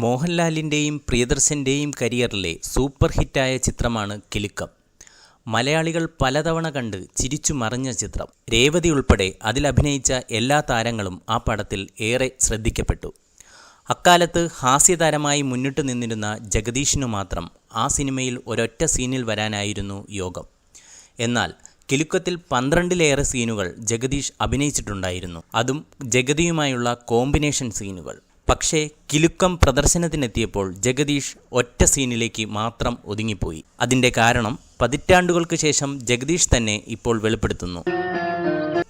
മോഹൻലാലിന്റെയും പ്രിയദർശന്റെയും കരിയറിലെ സൂപ്പർ ഹിറ്റായ ചിത്രമാണ് കിലുക്കം. മലയാളികൾ പലതവണ കണ്ട് ചിരിച്ചു മറിഞ്ഞ ചിത്രം. രേവതി ഉൾപ്പെടെ അതിലഭിനയിച്ച എല്ലാ താരങ്ങളും ആ പടത്തിൽ ഏറെ ശ്രദ്ധിക്കപ്പെട്ടു. അക്കാലത്ത് ഹാസ്യതാരമായി മുന്നിട്ട് നിന്നിരുന്ന ജഗദീഷിനു മാത്രം ആ സിനിമയിൽ ഒരൊറ്റ സീനിൽ വരാനായിരുന്നു യോഗം. എന്നാൽ കിലുക്കത്തിൽ പന്ത്രണ്ടിലേറെ സീനുകൾ ജഗദീഷ് അഭിനയിച്ചിട്ടുണ്ടായിരുന്നു. അതും ജഗതിയുമായുള്ള കോമ്പിനേഷൻ സീനുകൾ. പക്ഷേ കിലുക്കം പ്രദർശനത്തിനെത്തിയപ്പോൾ ജഗദീഷ് ഒറ്റ സീനിലേക്ക് മാത്രം ഒതുങ്ങിപ്പോയി. അതിന്റെ കാരണം പതിറ്റാണ്ടുകൾക്ക് ശേഷം ജഗദീഷ് തന്നെ ഇപ്പോൾ വെളിപ്പെടുത്തുന്നു.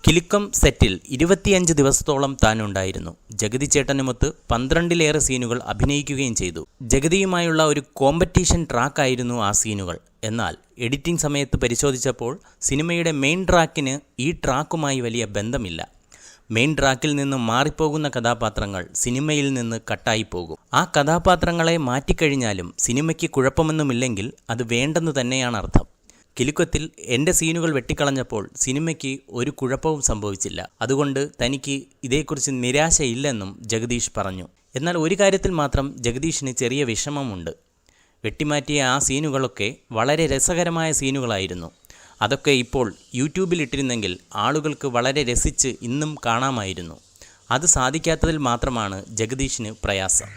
കിലുക്കം സെറ്റിൽ ഇരുപത്തിയഞ്ച് ദിവസത്തോളം താനുണ്ടായിരുന്നു. ജഗതി ചേട്ടനുമൊത്ത് പന്ത്രണ്ടിലേറെ സീനുകൾ അഭിനയിക്കുകയും ചെയ്തു. ജഗതിയുമായുള്ള ഒരു കോമ്പറ്റീഷൻ ട്രാക്കായിരുന്നു ആ സീനുകൾ. എന്നാൽ എഡിറ്റിംഗ് സമയത്ത് പരിശോധിച്ചപ്പോൾ സിനിമയുടെ മെയിൻ ട്രാക്കിന് ഈ ട്രാക്കുമായി വലിയ ബന്ധമില്ല. മെയിൻ ട്രാക്കിൽ നിന്ന് മാറിപ്പോകുന്ന കഥാപാത്രങ്ങൾ സിനിമയിൽ നിന്ന് കട്ടായി പോകും. ആ കഥാപാത്രങ്ങളെ മാറ്റിക്കഴിഞ്ഞാലും സിനിമയ്ക്ക് കുഴപ്പമൊന്നുമില്ലെങ്കിൽ അത് വേണ്ടെന്ന് തന്നെയാണ് അർത്ഥം. കിലുക്കത്തിൽ എന്റെ സീനുകൾ വെട്ടിക്കളഞ്ഞപ്പോൾ സിനിമയ്ക്ക് ഒരു കുഴപ്പവും സംഭവിച്ചില്ല. അതുകൊണ്ട് തനിക്ക് ഇതേക്കുറിച്ച് നിരാശയില്ലെന്നും ജഗദീഷ് പറഞ്ഞു. എന്നാൽ ഒരു കാര്യത്തിൽ മാത്രം ജഗദീഷിന് ചെറിയ വിഷമമുണ്ട്. വെട്ടിമാറ്റിയ ആ സീനുകളൊക്കെ വളരെ രസകരമായ സീനുകളായിരുന്നു. അതൊക്കെ ഇപ്പോൾ യൂട്യൂബിൽ ഇട്ടിരുന്നെങ്കിൽ ആളുകൾക്ക് വളരെ രസിച്ച് ഇന്നും കാണാമായിരുന്നു. അത് സാധിക്കാത്തതിൽ മാത്രമാണ് ജഗദീഷിന് പ്രയാസം.